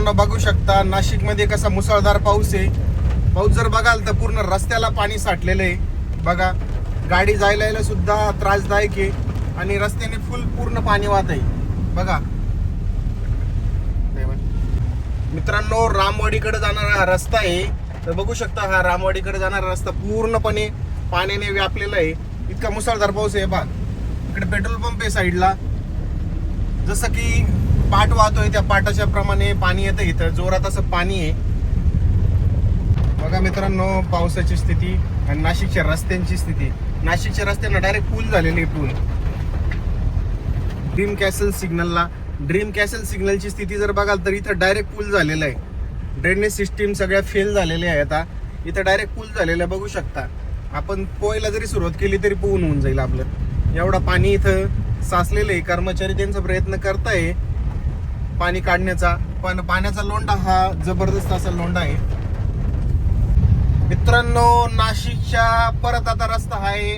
मित्रांनो बघू शकता नाशिकमध्ये कसा मुसळधार पाऊस आहे. पाऊस जर बघाल तर पूर्ण रस्त्याला पाणी साठलेलं आहे. बघा गाडी जायला यायला सुद्धा त्रासदायक आहे आणि रस्त्याने फुल पूर्ण पाणी वाहत आहे. बघा. मित्रांनो रामवाडीकडे जाणारा रस्ता आहे. तर बघू शकता हा रामवाडीकडे जाणारा रस्ता पूर्णपणे पाण्याने व्यापलेला आहे. इतका मुसळधार पाऊस आहे बघ. इकडे पेट्रोल पंप आहे साईडला. जसं की पाट वाहतोय त्या पाटाच्या प्रमाणे पाणी येतं इथं. जोरात असं पाणी आहे. बघा मित्रांनो पावसाची स्थिती आणि नाशिकच्या रस्त्यांची स्थिती. नाशिकच्या रस्त्यांना डायरेक्ट पूल झालेली आहे पूल ड्रीम कॅसल सिग्नलला ड्रीम कॅसल सिग्नलची स्थिती जर बघाल तर इथं डायरेक्ट पूल झालेला आहे. ड्रेनेज सिस्टीम सगळ्या फेल झालेल्या आहे आता. इथं डायरेक्ट पूल झालेला आहे बघू शकता. आपण पोहायला जरी सुरुवात केली तरी पोहून होऊन जाईल आपलं. एवढं पाणी इथं साचलेलं आहे. कर्मचारी त्यांचा प्रयत्न करताय. पाणी काढण्याचा पण पाण्याचा लोंडा हा जबरदस्त असा लोंडा आहे. मित्रांनो नाशिकच्या परत आता रस्ता आहे.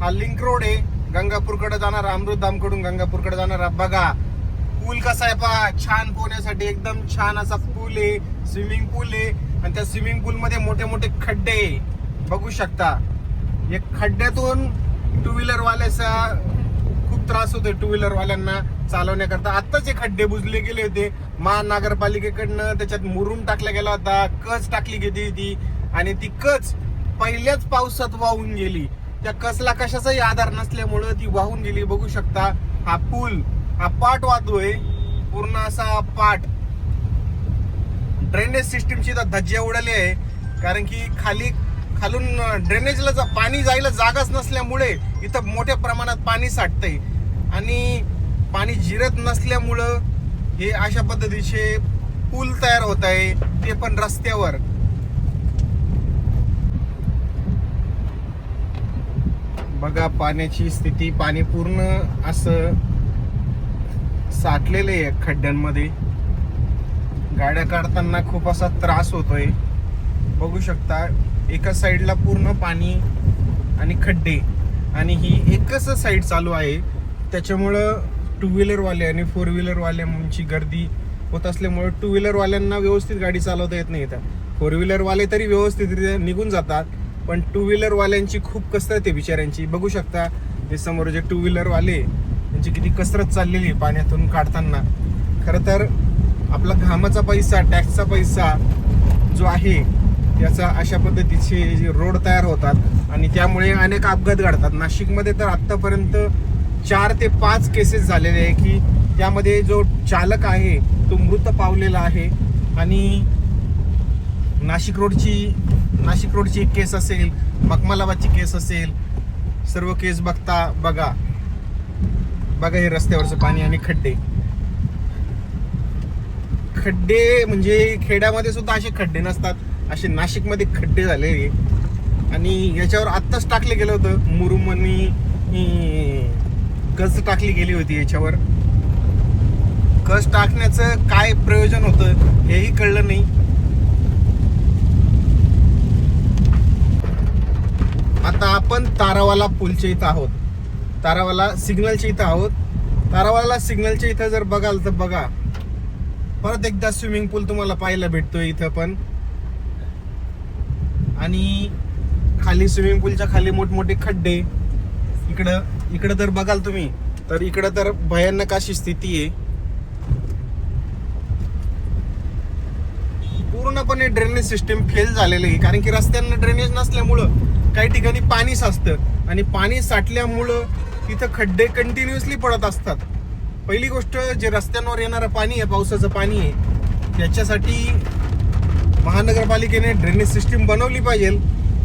हा लिंक रोड आहे. गंगापूरकडे जाणारा अमृतधामकडून गंगापूरकडे जाणारा. बघा पूल कसा आहे पहा. छान पोहण्यासाठी एकदम छान असा पूल आहे. स्विमिंग पूल आहे. आणि त्या स्विमिंग पूल मध्ये मोठे मोठे खड्डे आहे. बघू शकता. या खड्ड्यातून टू व्हीलर वाल्याचा खूप त्रास होतोय टू व्हीलर वाल्यांना चालवण्याकरता. आत्ताच हे खड्डे बुजले गेले होते. महानगरपालिकेकडनं त्याच्यात मुरुम टाकला गेला होता. कच टाकली गेली होती? आणि ती कच पहिल्याच पावसात वाहून गेली. त्या कसला कशाचाही आधार नसल्यामुळं ती वाहून गेली. बघू शकता हा पूल हा पाट वाहतोय. पूर्ण असा पाट. ड्रेनेज सिस्टीमची तर धज्जे उडाली आहे. कारण की खाली खालून ड्रेनेजला जा- पाणी जायला जागाच नसल्यामुळे इथं मोठ्या प्रमाणात पाणी साठतंय. आणि पाणी जिरत नसल्यामुळं हे अशा पद्धतीचे पूल तयार होत आहे ते पण रस्त्यावर. बघा पाण्याची स्थिती पाणी पूर्ण असं साठलेलं आहे खड्ड्यांमध्ये. गाड्या काढताना खूप असा त्रास होतोय. बघू शकता एका साईडला पूर्ण पाणी आणि खड्डे. आणि ही एकच साईड चालू आहे. त्याच्यामुळं टू व्हीलरवाले आणि फोर व्हीलरवाल्यांची गर्दी होत असल्यामुळं टू व्हीलरवाल्यांना व्यवस्थित गाडी चालवता येत नाही. इथं फोर व्हीलरवाले तरी व्यवस्थितरित्या निघून जातात पण टू व्हीलरवाल्यांची खूप कसरत आहे बिचाऱ्यांची. बघू शकता हे समोर जे टू व्हीलरवाले त्यांची किती कसरत चाललेली आहे पाण्यातून काढताना. खरं तर आपला घामाचा पैसा टॅक्सचा पैसा जो आहे याचा अशा पद्धतीचे जे रोड तयार होतात आणि त्यामुळे अनेक अपघात घडतात. नाशिकमध्ये तर आत्तापर्यंत चार ते पाच केसेस झालेले आहे की त्यामध्ये जो चालक आहे तो मृत पावलेला आहे. आणि नाशिक रोडची नाशिक रोडची एक केस असेल मखमलाबादची केस असेल सर्व केस बघता बघा. बघा हे रस्त्यावरचं पाणी आणि खड्डे. खड्डे म्हणजे खेड्यामध्ये सुद्धा असे खड्डे नसतात. असे नाशिकमध्ये खड्डे झाले आणि याच्यावर आत्ताच टाकले गेलं होतं मुरुमनी कस गज टाकली गेली होती याच्यावर. कस टाकण्याचं काय प्रयोजन होतं हेही कळलं नाही. आता आपण तारावाला पूलच्या इथं आहोत. तारावाला सिग्नलच्या इथं आहोत. तारावाला सिग्नलच्या इथं जर बघाल तर बघा. परत एकदा स्विमिंग पूल तुम्हाला पाहायला भेटतोय इथं पण. आणि खाली स्विमिंग पूलच्या खाली मोठमोठे खड्डे. इकडं इकडं तर बघाल तुम्ही तर इकडं तर भयानक अशी स्थिती आहे. पूर्णपणे ड्रेनेज सिस्टीम फेल झालेली आहे कारण की रस्त्यांना ड्रेनेज नसल्यामुळं काही ठिकाणी पाणी साचतं आणि पाणी साठल्यामुळं तिथं खड्डे कंटिन्युअसली पडत असतात. पहिली गोष्ट जे रस्त्यांवर येणारं पाणी आहे पावसाचं पाणी आहे त्याच्यासाठी महानगरपालिकेने ड्रेनेज सिस्टीम बनवली पाहिजे.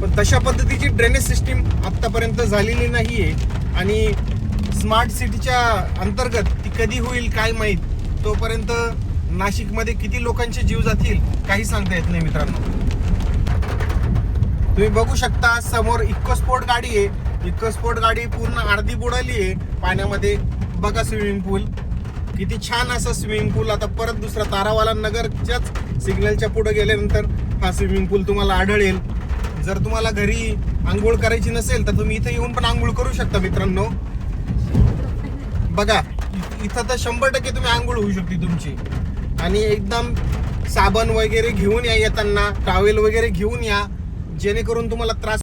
पण तशा पद्धतीची ड्रेनेज सिस्टीम आत्तापर्यंत झालेली नाही आहे आणि स्मार्ट सिटीच्या अंतर्गत ती कधी होईल काय माहीत तोपर्यंत नाशिकमध्ये किती लोकांचे जीव जातील काही सांगता येत नाही मित्रांनो. तुम्ही बघू शकता समोर इकोस्पोर्ट गाडी आहे. इकोस्पोर्ट गाडी पूर्ण अर्धी बुडाली आहे. पाण्यामध्ये बघा स्विमिंग पूल किती छान असं स्विमिंग पूल आता परत दुसरा तारावाला नगरच्याच सिग्नलच्या पुढे गेल्यानंतर हा स्विमिंग पूल तुम्हाला आढळेल. जर तुम्हाला घरी आंघोळ करायची नसेल तर तुम्ही इथे येऊन पण आंघोळ करू शकता मित्रांनो. बघा इथं तर शंभर टक्के तुम्ही आंघोळ होऊ शकते तुमची. आणि एकदम साबण वगैरे घेऊन या येताना टॉवेल वगैरे घेऊन या जेणेकरून तुम्हाला त्रास